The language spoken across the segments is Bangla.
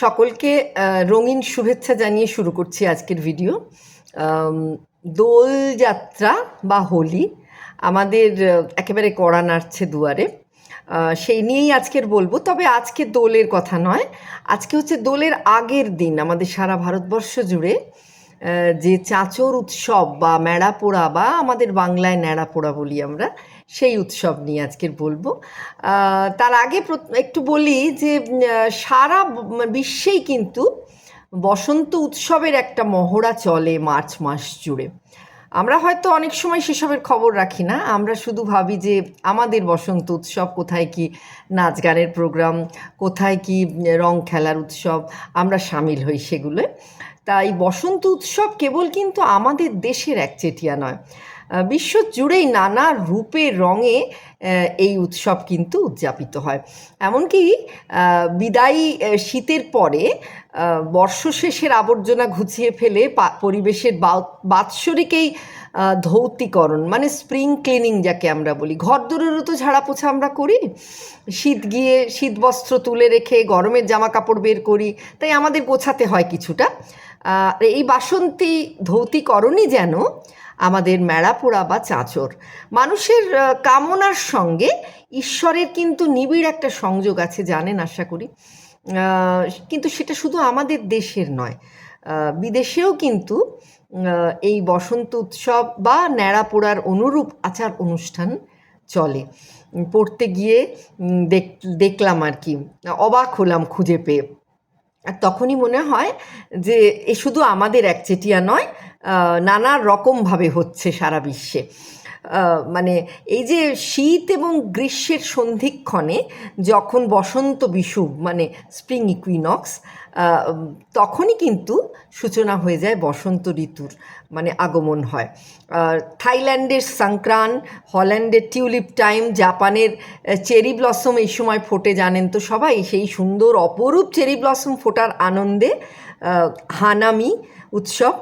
সকলকে রঙিন শুভেচ্ছা জানিয়ে শুরু করছি আজকের ভিডিও। দোল দোলযাত্রা বা হোলি আমাদের একেবারে কড়া নাড়ছে দুয়ারে। সেই নিয়েই আজকের বলব। তবে আজকে দোলের কথা নয়, আজকে হচ্ছে দোলের আগের দিন আমাদের সারা ভারতবর্ষ জুড়ে। যে চাঁচর উৎসব বা মেড়া পোড়া বা আমাদের বাংলায় ন্যাড়া পোড়া বলি আমরা, সেই উৎসব নিয়ে আজকের বলব। তার আগে একটু বলি যে সারা বিশ্বেই কিন্তু বসন্ত উৎসবের একটা মহড়া চলে মার্চ মাস জুড়ে। আমরা হয়তো অনেক সময় সেসবের খবর রাখি না, আমরা শুধু ভাবি যে আমাদের বসন্ত উৎসব কোথায় কি নাচ গানের প্রোগ্রাম, কোথায় কি রং খেলার উৎসব, আমরা সামিল হই সেগুলো তাই বসন্ত উৎসব কেবল কিন্তু আমাদের দেশের একচেটিয়া নয়। বিশ্ব জুড়েই নানা রূপে, রঙে এই উৎসব কিন্তু উদযাপিত হয়। এমনকি বিদায়ী শীতের পরে বর্ষশেষের আবর্জনা ঘুচিয়ে ফেলে পরিবেশের বা- বাৎসরিক এই ধৌতিকরণ মানে স্প্রিং ক্লিনিং যাকে আমরা বলি ঘর দূরেরও তো ঝাড়া পোছা আমরা করি। শীত গিয়ে শীত বস্ত্র তুলে রেখে গরমের জামা কাপড় বের করি, তাই আমাদের গোছাতে হয় কিছুটা। এই বাসন্তী ধৌতিকরণই যেন আমাদের মেড়া পোড়া বা চাঁচর। মানুষের কামনার সঙ্গে ঈশ্বরের কিন্তু নিবিড় একটা সংযোগ আছে জানেন, আশা করি। কিন্তু সেটা শুধু আমাদের দেশের নয় বিদেশেও কিন্তু এই বসন্ত উৎসব বা ন্যাড়া পোড়ার অনুরূপ আচার অনুষ্ঠান চলে। পড়তে গিয়ে দেখ- দেখলাম আর কি, অবাক হলাম খুঁজে পেয়ে। আর তখনই মনে হয় যে এ শুধু আমাদের একচেটিয়া নয় নানা রকমভাবে হচ্ছে সারা বিশ্বে। মানে এই যে শীত এবং গ্রীষ্মের সন্ধিক্ষণে যখন বসন্ত বিষুব মানে স্প্রিং ইকুইনক্স তখনই কিন্তু সূচনা হয়ে যায় বসন্ত ঋতুর মানে আগমন হয়। থাইল্যান্ডের সংক্রান, হল্যান্ডের টিউলিপ টাইম, জাপানের চেরি ব্লসম এই সময় ফোটে জানেন তো সবাই, সেই সুন্দর অপরূপ চেরি ব্লসম ফোটার আনন্দে হানামি উৎসব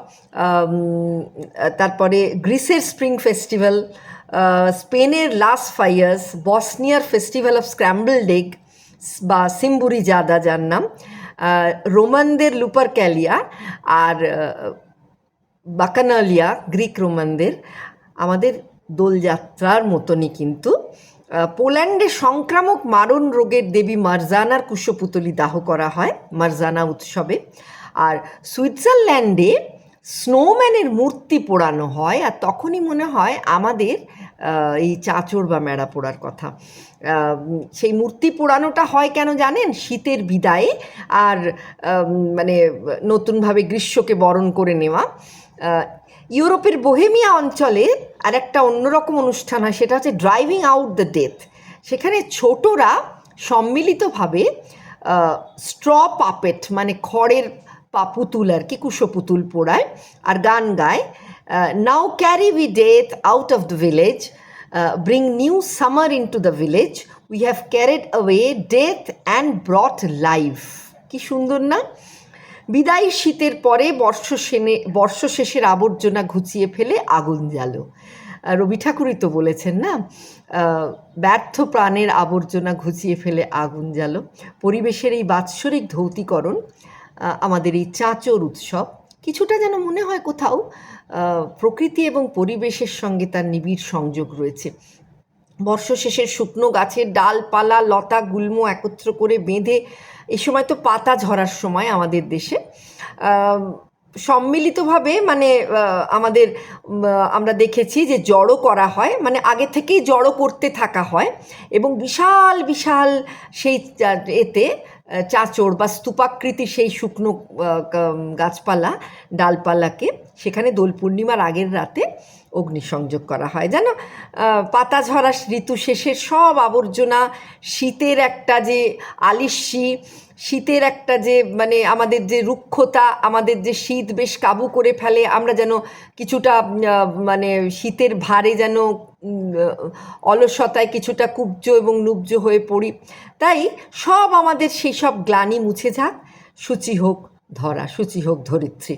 তারপরে গ্রিসের স্প্রিং ফেস্টিভ্যাল স্পেনের লাস ফাইয়ার্স, বসনিয়ার ফেস্টিভ্যাল অফ স্ক্র্যাম্বল ডেক বা সিম্বুরি জাদা যার নাম রোমানদের লুপার ক্যালিয়া আর বাকানালিয়া, গ্রিক রোমানদের, আমাদের দোলযাত্রার মতনই কিন্তু পোল্যান্ডে সংক্রামক মারণ রোগের দেবী মার্জানার কুশপুতলি দাহ করা হয়, মার্জানা উৎসবে। আর সুইজারল্যান্ডে স্নোম্যানের মূর্তি পোড়ানো হয়, আর তখনই মনে হয় আমাদের এই চাচর বা মেড়া পোড়ার কথা। সেই মূর্তি পোড়ানোটা হয় কেন জানেন? শীতের বিদায়ে, আর মানে নতুনভাবে গ্রীষ্মকে বরণ করে নেওয়া। ইউরোপের বোহেমিয়া অঞ্চলে আর একটা অন্যরকম অনুষ্ঠান হয়, সেটা হচ্ছে ড্রাইভিং আউট দ্য ডেথ সেখানে ছোটরা সম্মিলিতভাবে স্ট্র পাপেট মানে খড়ের পা পুতুল আর কি কুশো পুতুল পোড়ায় আর গান গায়। Now carry we death out of the village bring new summer in to the village we have carried away death and brought life কি সুন্দর না? বিদায়ী শীতের পরে বর্ষ সেনে, বর্ষ শেষের আবর্জনা ঘুচিয়ে ফেলে আগুন জ্বালো। রবি ঠাকুরই তো বলেছেন না? ব্যর্থ প্রাণের আবর্জনা ঘুচিয়ে ফেলে আগুন জ্বালো। পরিবেশের এই বাৎসরিক ধৌতিকরণ আমাদের এই চাঁচর উৎসব কিছুটা যেন মনে হয় কোথাও প্রকৃতি এবং পরিবেশের সঙ্গে তার নিবিড় সংযোগ রয়েছে। বর্ষ শেষের শুকনো গাছের ডালপালা, লতা, গুল্ম একত্র করে বেঁধে এই সময় তো পাতা ঝরার সময় আমাদের দেশে। সম্মিলিতভাবে মানে আমাদের আমরা দেখেছি যে জড়ো করা হয় মানে আগে থেকেই জড়ো করতে থাকা হয় এবং বিশাল বিশাল সেই এতে চাঁচড় বা স্তূপাকৃতি সেই শুকনো গাছপালা, ডালপালাকে, সেখানে দোল পূর্ণিমার আগের রাতে অগ্নিসংযোগ করা হয় যেন পাতা ঝরা ঋতু শেষের সব আবর্জনা, শীতের একটা যে আলিস্যি, শীতের একটা যে মানে আমাদের যে রুক্ষতা, আমাদের যে শীত বেশ কাবু করে ফেলে, আমরা যেন কিছুটা মানে শীতের ভারে যেন অলসতায় কিছুটা কুব্জ এবং নুব্জ হয়ে পড়ি। তাই সব আমাদের সেই সব গ্লানি মুছে যাক, সূচি হোক ধরা, সূচি হোক ধরিত্রী।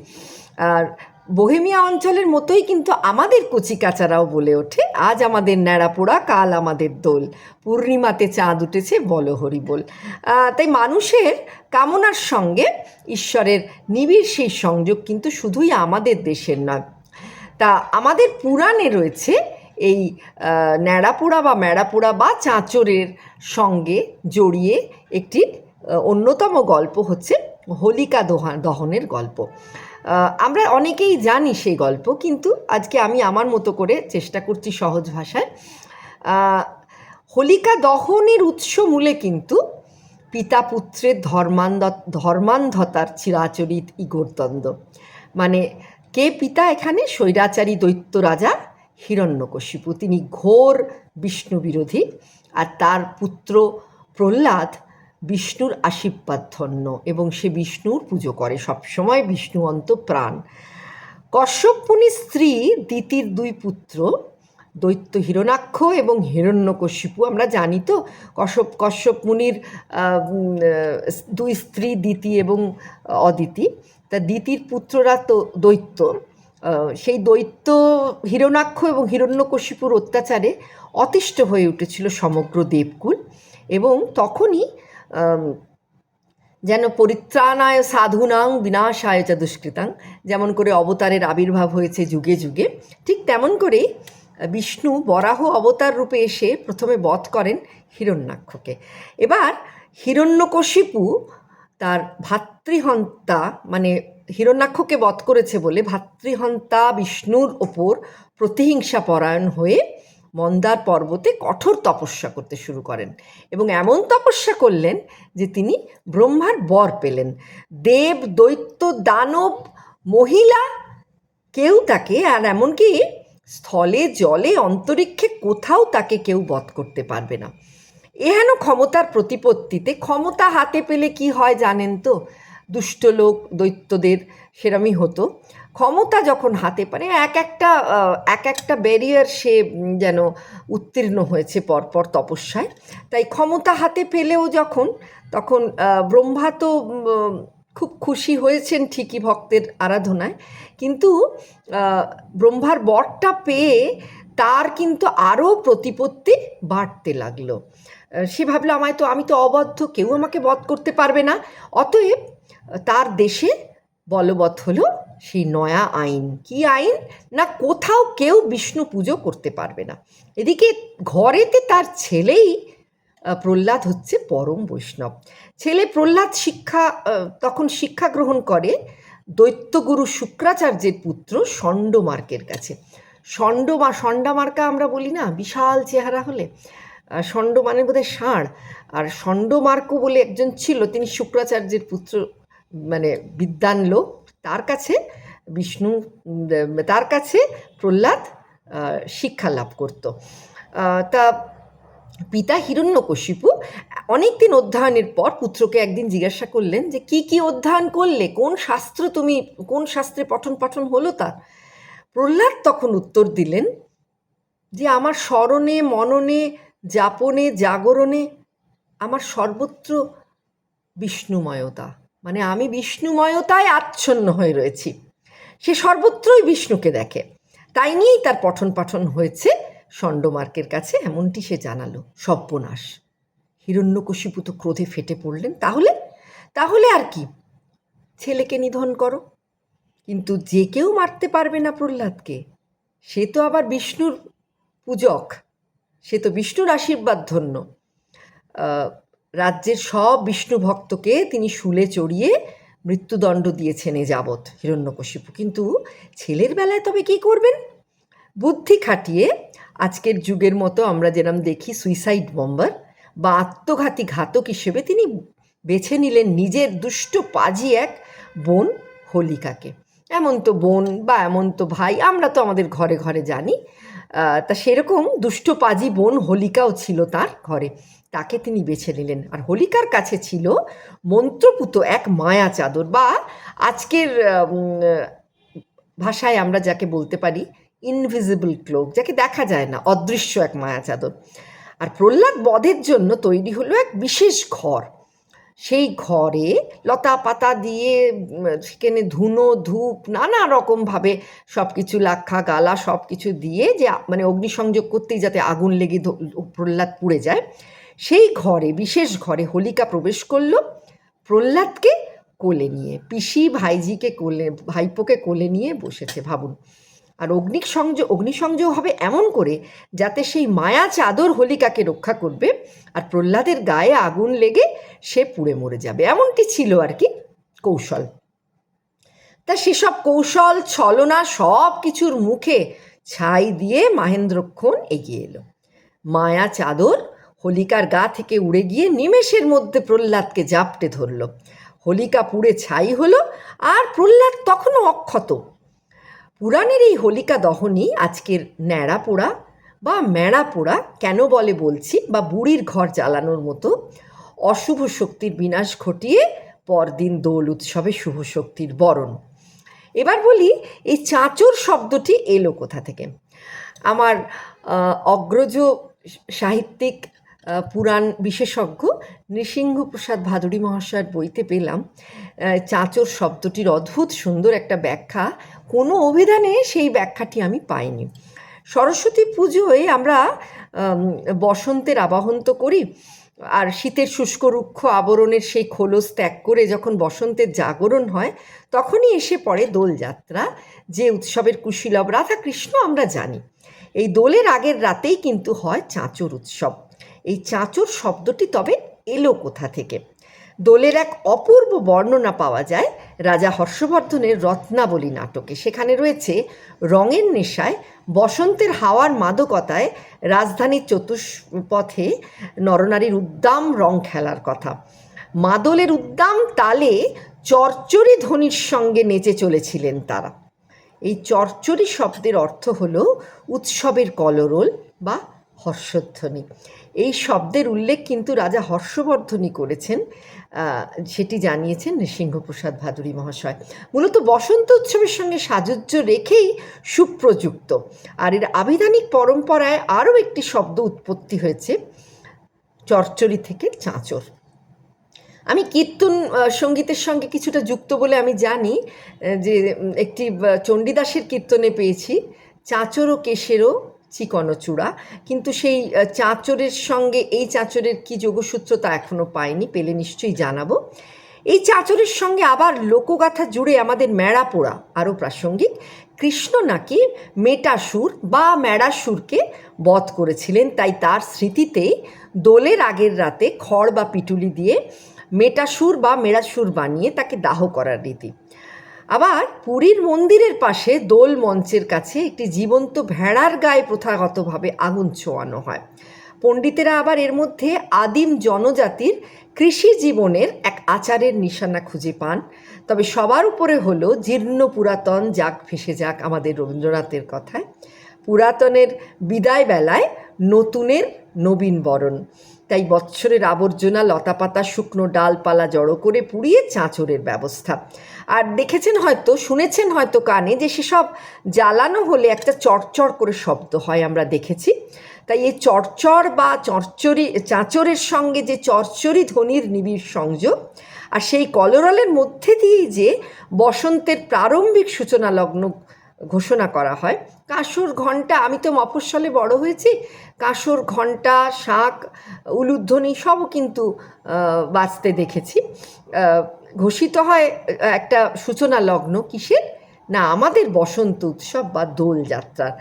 আর বোহেমিয়া অঞ্চলের মতোই কিন্তু আমাদের কচিকাচারাও বলে ওঠে আজ আমাদের ন্যাড়াপোড়া কাল আমাদের দোল। পূর্ণিমাতে চাঁদ উঠেছে বলো হরি বল। আহ, তাই মানুষের কামনার সঙ্গে ঈশ্বরের নিবিড় সেই সংযোগ কিন্তু শুধুই আমাদের দেশের নয়। তা আমাদের পুরাণে রয়েছে এই ন্যাড়াপোড়া বা ম্যাড়াপোড়া বা চাঁচরের সঙ্গে জড়িয়ে একটি অন্যতম গল্প হচ্ছে হোলিকা দোহা দহনের গল্প। আমরা অনেকেই জানি সেই গল্প, কিন্তু আজকে আমি আমার মতো করে চেষ্টা করছি সহজ ভাষায়। হোলিকা দহনের উৎস মূলে কিন্তু পিতা পুত্রের ধর্মান্ধ ধর্মান্ধতার চিরাচরিত ইগোরদ্বন্দ্ব মানে কে পিতা এখানে? স্বৈরাচারী দৈত্য রাজা হিরণ্যকশিপু। তিনি ঘোর বিষ্ণু বিরোধী আর তার পুত্র প্রহ্লাদ বিষ্ণুর আশীর্বাদ ধন্য এবং সে বিষ্ণুর পুজো করে। সবসময় বিষ্ণু অন্ত প্রাণ। কশ্যপ মুনির স্ত্রী দিতির দুই পুত্র দৈত্য হিরণাক্ষ এবং হিরণ্যকশিপু। আমরা জানি তো কশ্যপ কশ্যপ মুনির আহ, উম, আহ, দুই স্ত্রী দিতি এবং অদিতি তা দিতির পুত্ররা তো দৈত্য। সেই দৈত্য হিরণাক্ষ এবং হিরণ্যকশিপুর অত্যাচারে অতিষ্ঠ হয়ে উঠেছিল সমগ্র দেবকুল এবং তখনই যেন পরিত্রাণায় সাধুনাং বিনাশায় চ দুষ্কৃতাং। যেমন করে অবতারের আবির্ভাব হয়েছে যুগে যুগে, ঠিক তেমন করেই বিষ্ণু বরাহ অবতার রূপে এসে প্রথমে বধ করেন হিরণ্যাক্ষকে। এবার হিরণ্যকশিপু তার ভাতৃহন্তা মানে হিরণ্যাক্ষকে বধ করেছে বলে ভাতৃহন্তা বিষ্ণুর ওপর প্রতিহিংসা পরায়ণ হয়ে মন্দার পর্বতে কঠোর তপস্যা করতে শুরু করেন এবং এমন তপস্যা করলেন যে তিনি ব্রহ্মার বর পেলেন। দেব, দৈত্য, দানব, মহিলা কেউ তাকে, আর এমনকি স্থলে, জলে, অন্তরিক্ষে কোথাও তাকে কেউ বধ করতে পারবে না। এহেন ক্ষমতার প্রতিপত্তিতে ক্ষমতা হাতে পেলে কি হয় জানেন তো? দুষ্ট লোক দৈত্যদের সেরমই হতো। ক্ষমতা যখন হাতে পারে এক একটা এক একটা ব্যারিয়ার সে যেন উত্তীর্ণ হয়েছে পরপর তপস্যায়। তাই ক্ষমতা হাতে পেলেও যখন, তখন ব্রহ্মা তো খুব খুশি হয়েছেন ঠিকই ভক্তের আরাধনায়। কিন্তু ব্রহ্মার বরটা পেয়ে তার কিন্তু আরও প্রতিপত্তি বাড়তে লাগল। সে ভাবলো আমায় তো, আমি তো অবদ্ধ, কেউ আমাকে বধ করতে পারবে না। অতএব তার দেশে বলবৎ হলো সেই নয়া আইন। কি আইন? না কোথাও কেউ বিষ্ণু পুজো করতে পারবে না। এদিকে ঘরেতে তার ছেলেই প্রহ্লাদ হচ্ছে পরম বৈষ্ণব। ছেলে প্রহ্লাদ শিক্ষা তখন শিক্ষা গ্রহণ করে দৈত্যগুরু শুক্রাচার্যের পুত্র ষণ্ডমার্কের কাছে। ষণ্ড বা ষণ্ডামার্কা আমরা বলি না, বিশাল চেহারা হলে। ষণ্ড মানে বোধহয় ষাঁড়। আর ষণ্ড ষণ্ডমার্ক বলে একজন ছিল, তিনি শুক্রাচার্যের পুত্র মানে বিদ্বান লোক। তার কাছে বিষ্ণু তার কাছে প্রহ্লাদ শিক্ষা লাভ করত। তা পিতা হিরণ্যকশিপু অনেক দিন অধ্যয়নের পর পুত্রকে একদিন জিজ্ঞাসা করলেন যে, কি কি অধ্যয়ন করলে? কোন শাস্ত্র তুমি, কোন শাস্ত্রে পঠন পঠন হলো তার প্রহ্লাদ তখন উত্তর দিলেন যে, আমার স্মরণে, মননে যাপনে, জাগরণে আমার সর্বত্র বিষ্ণুময়তা। মানে আমি বিষ্ণুময়তায় আচ্ছন্ন হয়ে রয়েছি। সে সর্বত্রই বিষ্ণুকে দেখে। তাই নিয়েই তার পঠন পাঠন হয়েছে ষণ্ডমার্কের কাছে, এমনটি সে জানালো সর্বনাশ হিরণ্যকশিপুত ক্রোধে ফেটে পড়লেন। তাহলে? তাহলে আর কি? ছেলেকে নিধন করো। কিন্তু যে কেউ মারতে পারবে না প্রহ্লাদকে। সে তো আবার বিষ্ণুর পূজক। সে তো বিষ্ণুর আশীর্বাদ ধন্য। রাজ্যের সব বিষ্ণু ভক্তকে তিনি শুলে চড়িয়ে মৃত্যুদণ্ড দিয়েছেন এ যাবৎ হিরণ্যকশিপু। কিন্তু ছেলের বেলায় তবে কি করবেন? বুদ্ধি খাটিয়ে আজকের যুগের মতো আমরা যেরম দেখি সুইসাইড বম্বার বা আত্মঘাতী ঘাতক হিসেবে তিনি বেছে নিলেন নিজের দুষ্ট পাজি এক বোন হোলিকাকে। এমন তো বোন বা এমন তো ভাই, আমরা তো আমাদের ঘরে ঘরে জানি। তা সেরকম দুষ্ট পাজি বোন হোলিকাও ছিল তার ঘরে। তাকে তিনি বেছে নিলেন। আর হোলিকার কাছে ছিল মন্ত্রপুত এক মায়া চাদর বা আজকের ভাষায় আমরা যাকে বলতে পারি ইনভিজিবল ক্লোক যাকে দেখা যায় না, অদৃশ্য এক মায়া চাদর। আর প্রহ্লাদ বধের জন্য তৈরি হলো এক বিশেষ ঘর। সেই ঘরে লতা পাতা দিয়ে সেখানে ধুনো, ধূপ, নানা রকমভাবে সব কিছু লাক্ষা গালা সব কিছু দিয়ে যে মানে অগ্নিসংযোগ করতেই যাতে আগুন লেগে প্রহ্লাদ পুড়ে যায়, সেই ঘরে, বিশেষ ঘরে হোলিকা প্রবেশ করল, প্রহ্লাদকে কোলে নিয়ে, পিসি ভাইজিকে কোলে, ভাইপোকে কোলে নিয়ে বসেছে ভাবুন। আর অগ্নিক সংযোগ অগ্নিসংযোগ হবে এমন করে যাতে সেই মায়া চাদর হোলিকাকে রক্ষা করবে, আর প্রহ্লাদের গায়ে আগুন লেগে সে পুড়ে মরে যাবে। এমনটি ছিল আর কি কৌশল। তা সেসব কৌশল, ছলনা সব কিছুর মুখে ছাই দিয়ে মাহেন্দ্রক্ষণ এগিয়ে এলো। মায়া চাদর হোলিকার গা থেকে উড়ে গিয়ে নিমেষের মধ্যে প্রহ্লাদকে জাপটে ধরল। হোলিকা পুড়ে ছাই হলো আর প্রহ্লাদ তখনও অক্ষত। পুরাণের এই হোলিকা দহনই আজকের ন্যাড়া পোড়া বা ম্যাড়া পোড়া কেন বলে বলছি বা বুড়ির ঘর জ্বালানোর মতো অশুভ শক্তির বিনাশ ঘটিয়ে পরদিন দোল উৎসবে শুভ শক্তির বরণ। এবার বলি, এই চাঁচর শব্দটি এলো কোথা থেকে? আমার অগ্রজ সাহিত্যিক পুরাণ বিশেষজ্ঞ নৃসিংহপ্রসাদ ভাদুরী মহাশয়ের বইতে পেলাম চাঁচর শব্দটির অদ্ভুত সুন্দর একটা ব্যাখ্যা। কোনো অভিধানে সেই ব্যাখ্যাটি আমি পাইনি। সরস্বতী পুজোয় আমরা বসন্তের আবাহন তো করি আর শীতের শুষ্ক রুক্ষ আবরণের সেই খোলস ত্যাগ করে যখন বসন্তের জাগরণ হয়, তখনই এসে পড়ে দোলযাত্রা যে উৎসবের কুশীলব রাধা কৃষ্ণ আমরা জানি। এই দোলের আগের রাতেই কিন্তু হয় চাঁচর উৎসব। এই চাঁচর শব্দটি তবে এলো কোথা থেকে? দোলের এক অপূর্ব বর্ণনা পাওয়া যায় রাজা হর্ষবর্ধনের রত্নাবলী নাটকে। সেখানে রয়েছে রঙের নেশায়, বসন্তের হাওয়ার মাদকতায়, রাজধানীর চতুষ্পথে নরনারীর উদ্দাম রং খেলার কথা। মাদলের উদ্দাম তালে চরচরি ধ্বনির সঙ্গে নেচে চলেছিলেন তারা। এই চরচরি শব্দের অর্থ হল উৎসবের কলরোল বা হর্ষধ্বনি। এই শব্দের উল্লেখ কিন্তু রাজা হর্ষবর্ধনই করেছেন। সেটি জানিয়েছেন নৃসিংহপ্রসাদ ভাদুরী মহাশয়। মূলত বসন্ত উৎসবের সঙ্গে সাজুজ্য রেখেই সুপ্রযুক্ত। আর এর আবিধানিক পরম্পরায় আরও একটি শব্দ উৎপত্তি হয়েছে, চরচরি থেকে চাঁচর। আমি কীর্তন সঙ্গীতের সঙ্গে কিছুটা যুক্ত বলে আমি জানি যে একটি চণ্ডীদাসের কীর্তনে পেয়েছি, চাঁচর ও কেশেরও চিকন চূড়া। কিন্তু সেই চাঁচরের সঙ্গে, এই চাঁচরের কি যোগসূত্র তা এখনও পাইনি, পেলে নিশ্চয়ই জানাব। এই চাঁচরের সঙ্গে আবার লোকগাথা জুড়ে আমাদের মেড়া পোড়া আরও প্রাসঙ্গিক, কৃষ্ণ নাকি মেটাসুর বা ম্যাড়াসুরকে বধ করেছিলেন, তাই তার স্মৃতিতেই দোলের আগের রাতে খড় বা পিটুলি দিয়ে মেটাসুর বা মেড়াসুর বানিয়ে তাকে দাহ করার রীতি। আবার পুরীর মন্দিরের পাশে দোল মঞ্চের কাছে একটি জীবন্ত ভেড়ার গায়ে প্রথাগতভাবে আগুন ছোঁয়ানো হয়। পণ্ডিতেরা আবার এর মধ্যে আদিম জনজাতির কৃষি জীবনের এক আচারের নিশানা খুঁজে পান। তবে সবার উপরে হলো জীর্ণ পুরাতন, যাক ভেসে যাক আমাদের রবীন্দ্রনাথের কথায়, পুরাতনের বিদায় বেলায় নতুনের নবীন বরণ। তাই বৎসরের আবর্জনা, লতাপাতা, শুকনো ডালপালা জড়ো করে পুড়িয়ে চাঁচরের ব্যবস্থা। আর দেখেছেন হয়তো, শুনেছেন হয়তো কানে যে সেসব জ্বালানো হলে একটা চড়চড় করে শব্দ হয়, আমরা দেখেছি। তাই এই চড়চড় বা চরচরি চাঁচরের সঙ্গে যে চরচরি ধ্বনির নিবিড় সংযোগ, আর সেই কলরলের মধ্যে দিয়েই যে বসন্তের প্রারম্ভিক সূচনা লগ্ন ঘোষণা করা হয়, কাঁসর ঘণ্টা, আমি তো মফস্বলে বড় হয়েছি, কাঁসর ঘণ্টা শাঁখ উলুধ্বনি সবও কিন্তু বাজতে দেখেছি। ঘোষিত হয় একটা সূচনা লগ্ন কিসের? না, আমাদের বসন্ত উৎসব বা দোলযাত্রার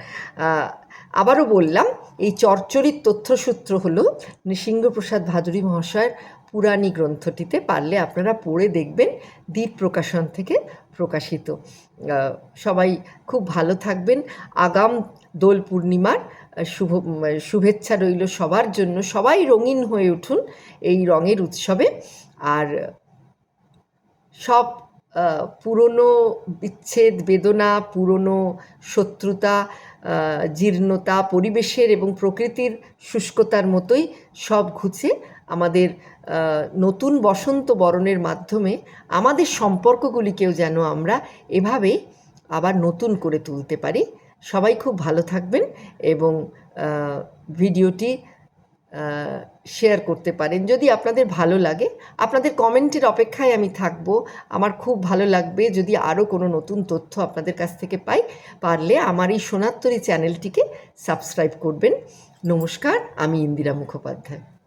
আবারও বললাম, এই চরচরিত তথ্যসূত্র হল নৃসিংহপ্রসাদ ভাদুরী মহাশয়ের পুরাণী গ্রন্থটিতে পারলে আপনারা পড়ে দেখবেন, দ্বীপ প্রকাশন থেকে প্রকাশিত। সবাই খুব ভালো থাকবেন। আগাম দোল পূর্ণিমার শুভ শুভেচ্ছা রইল সবার জন্য। সবাই রঙিন হয়ে উঠুন এই রঙের উৎসবে। আর সব পুরনো বিচ্ছেদ, বেদনা, পুরনো শত্রুতা জীর্ণতা, পরিবেশের এবং প্রকৃতির শুষ্কতার মতোই সব ঘুচে আমাদের নতুন বসন্ত বরণের মাধ্যমে আমাদের সম্পর্কগুলিকেও যেন আমরা এভাবে আবার নতুন করে তুলতে পারি। সবাই খুব ভালো থাকবেন এবং ভিডিওটি শেয়ার করতে পারেন। যদি আপনাদের ভালো লাগে, আপনাদের কমেন্টের অপেক্ষায় আমি থাকব। আমার খুব ভালো লাগবে যদি আরও কোনো নতুন তথ্য আপনাদের কাছ থেকে পাই, পারলে আমার এই সোনাত্তরী চ্যানেলটিকে সাবস্ক্রাইব করবেন। নমস্কার, আমি ইন্দিরা মুখোপাধ্যায়।